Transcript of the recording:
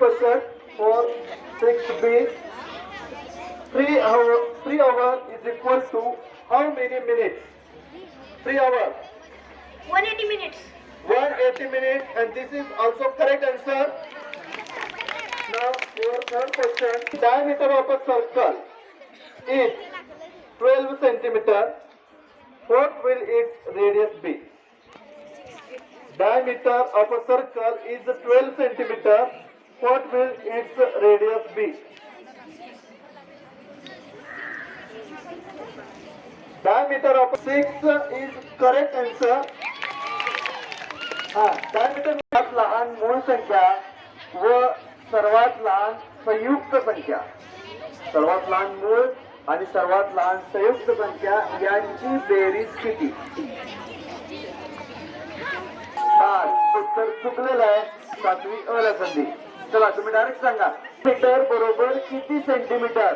question for 6b. 3 hour, 3 hour is equal to how many minutes? 3 hour. 180 minutes. 180 minutes and this is also correct answer. Now your third question. Diameter of a circle is 12 centimeter. What will its radius be? Diameter of a circle is 12 centimeter. What will its radius be? Diameter of 6 is correct answer. हा diameter सर्वात लहान मूळ संख्या व सर्वात लहान संयुक्त संख्या सर्वात लहान मूळ आणि सर्वात लहान संयुक्त संख्या यांची बेरीज किती उत्तर चुकलेलं आहे सातवी अला संधी चला तुम्ही डायरेक्ट सांगा. मीटर बरोबर किती सेंटीमीटर